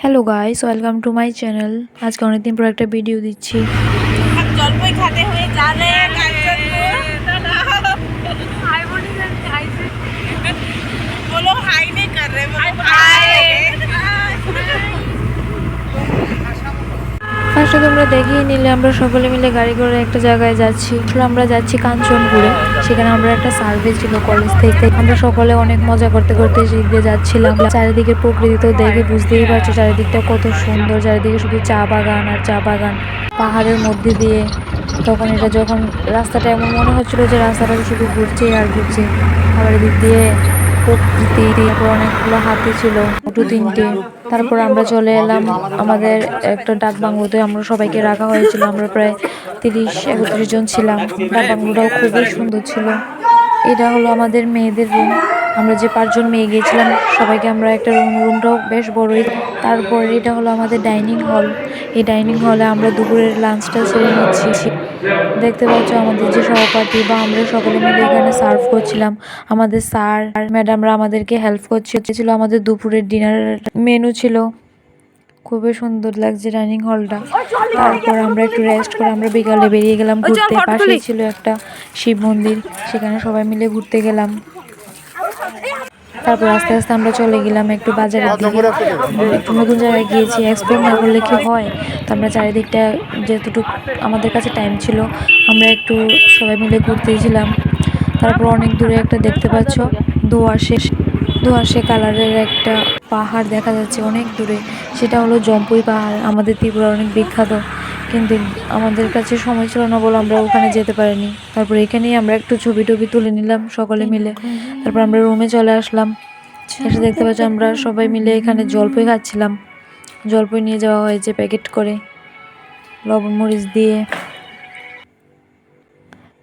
Hello guys welcome to my channel আজকে অনেকদিন পর একটা ভিডিও দিচ্ছি। জলপাই খাতে হয়ে যাবে ফার্স্টে তোমরা দেখিয়ে নিলে আমরা সকলে মিলে গাড়ি করে একটা জায়গায় যাচ্ছি। আসলে আমরা যাচ্ছি কাঞ্চনপুরে। সেখানে আমরা একটা সার্ভে ছিল কলেজ থেকে। আমরা সকলে অনেক মজা করতে করতে দিয়ে যাচ্ছিলাম। চারিদিকে প্রকৃতি তো দেখে বুঝতেই পারছ চারিদিকটা কত সুন্দর। চারিদিকে শুধু চা বাগান আর চা বাগান। পাহাড়ের মধ্যে দিয়ে তখন এটা যখন রাস্তাটা এমন মনে হচ্ছিল যে রাস্তাটা শুধু ঘুরছে আর ঘুরছে। আবার এদিক দিয়ে প্রকৃতি তারপর অনেকগুলো হাতি ছিল, দুটো, তিনটে। তারপর আমরা চলে এলাম আমাদের একটা ডাক বাংলোতে। আমরা সবাইকে রাখা হয়েছিল, আমরা প্রায় তিরিশ, একত্রিশ জন ছিলাম। ডাক বাংলোটাও খুবই সুন্দর ছিল। এটা হলো আমাদের মেয়েদের রুম আমরা যে পাঁচজন মেয়ে গিয়েছিলাম সবাইকে আমরা একটা রুম রুমটাও বেশ বড়ই। তারপর এটা হলো আমাদের ডাইনিং হল এই ডাইনিং হলে আমরা দুপুরের লাঞ্চটা সেরে নিচ্ছি। দেখতে পাচ্ছ আমাদের যে সহপাঠী বা আমরা সকলে মিলে এখানে সার্ভ করছিলাম। আমাদের স্যার আর ম্যাডামরা আমাদেরকে হেল্প করছে। ছিল আমাদের দুপুরের ডিনারের মেনু ছিল। খুবই সুন্দর লাগছে ডাইনিং হলটা তারপর আমরা একটু রেস্ট করে আমরা বিকালে বেরিয়ে গেলাম ঘুরতে। পাশে ছিল একটা শিব মন্দির। সেখানে সবাই মিলে ঘুরতে গেলাম। তারপর আস্তে আস্তে আমরা চলে গেলাম একটু বাজারের দিকে। একটু নতুন জায়গায় গিয়েছি এক্সপ্লোর না করলে কি হয়? তো আমরা চারিদিকটা যেতটুকু আমাদের কাছে টাইম ছিল আমরা একটু সবাই মিলে ঘুরতেছিলাম তারপর অনেক দূরে একটা দেখতে পাচ্ছ দোয়াশে দোয়াশে কালারের একটা পাহাড় দেখা যাচ্ছে অনেক দূরে। সেটা হলো জম্পুই পাহাড় আমাদের ত্রিপুরা অনেক বিখ্যাত। কিন্তু আমাদের কাছে সময় ছিল না বলে আমরা ওখানে যেতে পারিনি। তারপর এখানেই আমরা একটু ছবি টবি তুলে নিলাম সকলে মিলে। তারপর আমরা রুমে চলে আসলাম। এসে দেখতে পাচ্ছি আমরা সবাই মিলে এখানে জলপাই খাচ্ছিলাম। জলপাই নিয়ে যাওয়া হয়েছে প্যাকেট করে। লবণ মরিচ দিয়ে।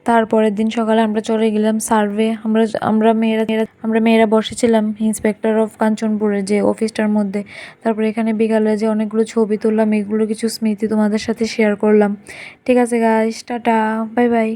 তারপরের দিন সকালে আমরা চলে গেলাম সার্ভে। আমরা আমরা মেয়েরা আমরা মেয়েরা বসেছিলাম ইন্সপেক্টর অফ কাঞ্চনপুরে যে অফিসটার মধ্যে। তারপরে এখানে বিকালে যে অনেকগুলো ছবি তুললাম, এগুলো কিছু স্মৃতি তোমাদের সাথে শেয়ার করলাম। ঠিক আছে গাইস টাটা বাই বাই